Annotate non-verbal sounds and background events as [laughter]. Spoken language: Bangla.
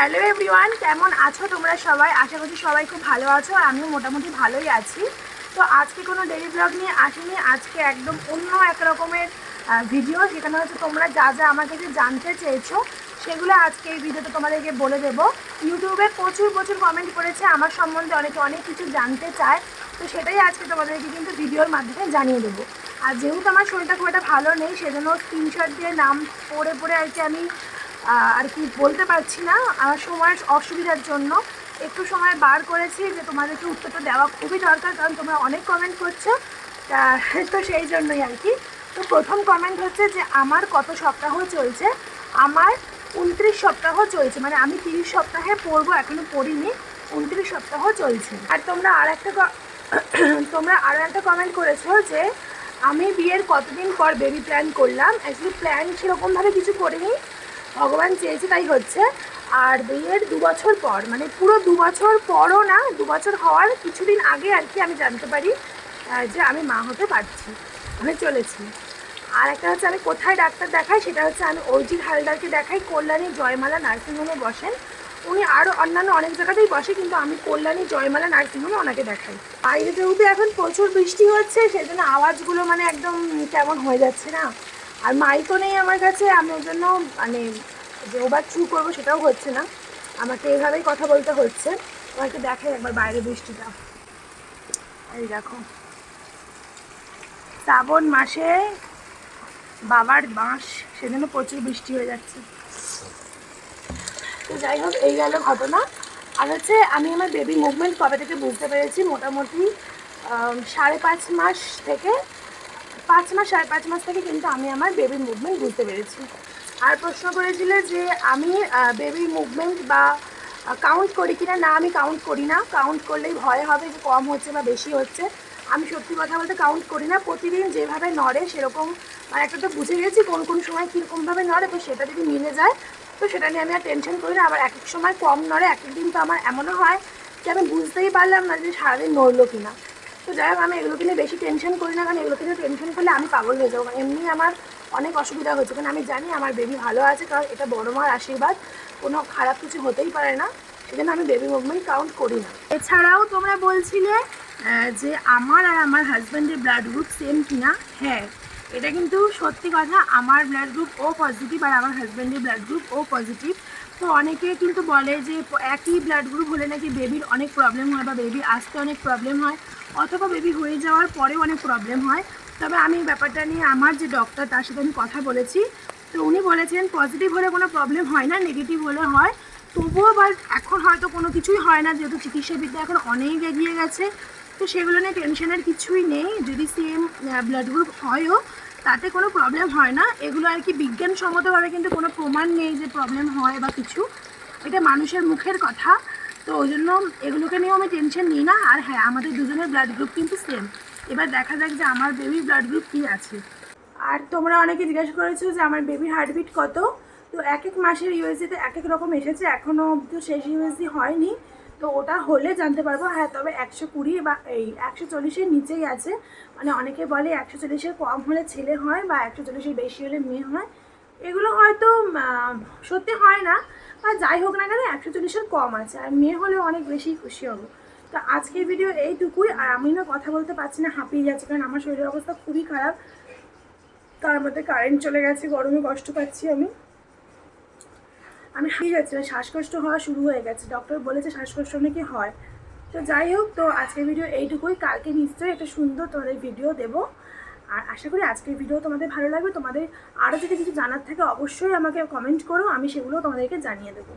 হ্যালো এভরিওয়ান, কেমন আছো তোমরা সবাই? আশা করছি সবাই খুব ভালো আছো আর আমিও মোটামুটি ভালোই আছি। তো আজকে কোনো ডেলি ব্লগ নিয়ে আসিনি, আজকে একদম অন্য এক রকমের ভিডিও যেখানে হচ্ছে তোমরা যা যা আমার কাছে জানতে চেয়েছো, সেগুলো আজকে এই ভিডিওতে তোমাদেরকে বলে দেবো। ইউটিউবে প্রচুর প্রচুর কমেন্ট করেছে, আমার সম্বন্ধে অনেকে অনেক কিছু জানতে চায়, তো সেটাই আজকে তোমাদেরকে কিন্তু ভিডিওর মাধ্যমে জানিয়ে দেবো। আর যেহেতু আমার শরীরটা খুব একটা ভালো নেই, সেজন্য স্ক্রিনশট দিয়ে নাম পড়ে পড়ে আর কি আমি আর কি বলতে পারছি না। আমার সময়ের অসুবিধার জন্য। একটু সময় বার করেছি যে তোমাদেরকে উত্তরটা দেওয়া খুবই দরকার, কারণ তোমরা অনেক কমেন্ট করছ। তো সেই জন্যই আর কি। তো প্রথম কমেন্ট হচ্ছে যে, আমার কত সপ্তাহ চলছে? আমার উনত্রিশ সপ্তাহ চলছে। মানে আমি তিরিশ সপ্তাহে পড়ব, এখনও পড়িনি। উনত্রিশ সপ্তাহ চলছে। আর তোমরা আর [coughs] একটা তোমরা আরও একটা কমেন্ট করেছ যে, আমি বিয়ের কতদিন পর বেবি প্ল্যান করলাম? অ্যাকচুয়ালি প্ল্যান সেরকমভাবে কিছু করিনি। ভগবান চেয়েছে, তাই হচ্ছে। আর বিয়ের দু বছর পর মানে পুরো দু বছর পরও না, দু বছর হওয়ার কিছুদিন আগে আর কি আমি জানতে পারি যে আমি মা হতে পারছি, আমি চলেছি। আর একটা হচ্ছে আমি কোথায় ডাক্তার দেখাই, সেটা হচ্ছে আমি অরিজিৎ হালদারকে দেখাই, কল্যাণী জয়মালা নার্সিংহোমে বসেন। উনি আরও অন্যান্য অনেক জায়গাতেই বসে, কিন্তু আমি কল্যাণী জয়মালা নার্সিংহোমে ওনাকে দেখাই। বাইরে যেহেতু এখন প্রচুর বৃষ্টি হচ্ছে, সেজন্য আওয়াজগুলো মানে একদম কেমন হয়ে যাচ্ছে না। আর মাইকও নেই আমার কাছে, আমি ওই জন্য মানে যে ওবার চু করব সেটাও হচ্ছে না। আমাকে এইভাবেই কথা বলতে হচ্ছে। আমাকে দেখাই একবার বাইরে বৃষ্টিটা। এই দেখো। শ্রাবণ মাসে বাবার বাঁশ, সেজন্য প্রচুর বৃষ্টি হয়ে যাচ্ছে। তো যাই হোক, এই গেল ঘটনা। আর হচ্ছে, আমি আমার বেবি মুভমেন্ট কবে থেকে বুঝতে পেরেছি? মোটামুটি সাড়ে পাঁচ মাস থেকে পাঁচ মাস, সাড়ে পাঁচ মাস থেকে কিন্তু আমি আমার বেবি মুভমেন্ট বুঝতে পেরেছি। আর প্রশ্ন করেছিল যে আমি বেবি মুভমেন্ট বা কাউন্ট করি কিনা? না, আমি কাউন্ট করি না। কাউন্ট করলেই ভয় হবে যে কম হচ্ছে বা বেশি হচ্ছে। আমি সত্যি কথা বলতে কাউন্ট করি না। প্রতিদিন যেভাবে নড়ে সেরকম মানে একটা তো বুঝে গেছি কোন কোন সময় কীরকমভাবে নড়ে, তো সেটা যদি মিলে যায়, তো সেটা নিয়ে আমি আর টেনশন করি না। আবার এক এক সময় কম নড়ে এক এক দিন তো আমার এমনও হয় যে আমি বুঝতেই পারলাম না যে সারাদিন নড়লো কিনা। তো যাই হোক, আমি এগুলোকে নিয়ে বেশি টেনশন করি না, কারণ এগুলোকে নিয়ে টেনশন করলে আমি পাগল হয়ে যাব। কারণ এমনি আমার অনেক অসুবিধা হয়েছে কারণ আমি জানি আমার বেবি ভালো আছে, কারণ এটা বড় মার আশীর্বাদ। কোনো খারাপ কিছু হতেই পারে না, সেজন্য আমি বেবি মুভমেন্ট কাউন্ট করি না। এছাড়াও তোমরা বলছিলে যে আমার আর আমার হাজব্যান্ডের ব্লাড গ্রুপ সেম কিনা? হ্যাঁ এটা কিন্তু সত্যি কথা, আমার ব্লাড গ্রুপ ও পজিটিভ আর আমার হাজব্যান্ডের ব্লাড গ্রুপ ও পজিটিভ তো অনেকে কিন্তু বলে যে, একই ব্লাড গ্রুপ হলে নাকি বেবির অনেক প্রবলেম হয় বা বেবি আসতে অনেক প্রবলেম হয়। অথবা বেবি হয়ে যাওয়ার পরেও অনেক প্রবলেম হয়। তবে আমি ব্যাপারটা নিয়ে আমার যে ডক্টর তার সাথে আমি কথা বলেছি। তো উনি বলেছেন পজিটিভ হলে কোনো প্রবলেম হয় না নেগেটিভ হলে হয়। তবুও বা এখন হয়তো কোনো কিছুই হয় না, যেহেতু চিকিৎসাবিদ্যা এখন অনেক এগিয়ে গেছে। তো সেগুলো নিয়ে টেনশনের কিছুই নেই। যদি সেম ব্লাড গ্রুপ হয়ও, তাতে কোনো প্রবলেম হয় না। এগুলো আর কি বিজ্ঞানসম্মতভাবে কিন্তু কোনো প্রমাণ নেই যে প্রবলেম হয় বা কিছু। এটা মানুষের মুখের কথা। তো ওই জন্য এগুলোকে নিয়েও আমি টেনশন নিই না। আর হ্যাঁ আমাদের দুজনের ব্লাড গ্রুপ কিন্তু সেম এবার দেখা যাক যে আমার বেবির ব্লাড গ্রুপ কী আছে। আর তোমরা অনেকে জিজ্ঞাসা করেছ যে আমার বেবির হার্টবিট কত? তো এক এক মাসের ইউএসজিতে এক এক রকম এসেছে। এখনও অবধি শেষ ইউএসজি হয়নি। তো ওটা হলে জানতে পারব। হ্যাঁ তবে একশো কুড়ি বা এই একশো চল্লিশের নিচেই আছে। মানে অনেকে বলে একশো চল্লিশের কম হলে ছেলে হয় বা একশো চল্লিশের বেশি হলে মেয়ে হয়। এগুলো হয়তো সত্যি হয় না, বা যাই হোক না কেন একশো চল্লিশের কম আছে, আর মেয়ে হলেও অনেক বেশি খুশি হব। তো আজকের ভিডিও এইটুকুই, আর আমি না কথা বলতে পারছি না, হাঁপিয়ে যাচ্ছে, কারণ আমার শরীরের অবস্থা খুবই খারাপ। তার মধ্যে কারেন্ট চলে গেছে, গরমে কষ্ট পাচ্ছি আমি। আমি হারিয়ে যাচ্ছি, শ্বাসকষ্ট হওয়া শুরু হয়ে গেছে। ডক্টর বলেছে শ্বাসকষ্ট নাকি হয়। তো যাই হোক, তো আজকের ভিডিও এইটুকুই, কালকে নিশ্চয়ই একটা সুন্দর তোমাদের ভিডিও দেবো। আর আশা করি আজকের ভিডিও তোমাদের ভালো লাগবে। তোমাদের আরও যদি কিছু জানার থাকে অবশ্যই আমাকে কমেন্ট করো, আমি সেগুলো তোমাদেরকে জানিয়ে দেবো।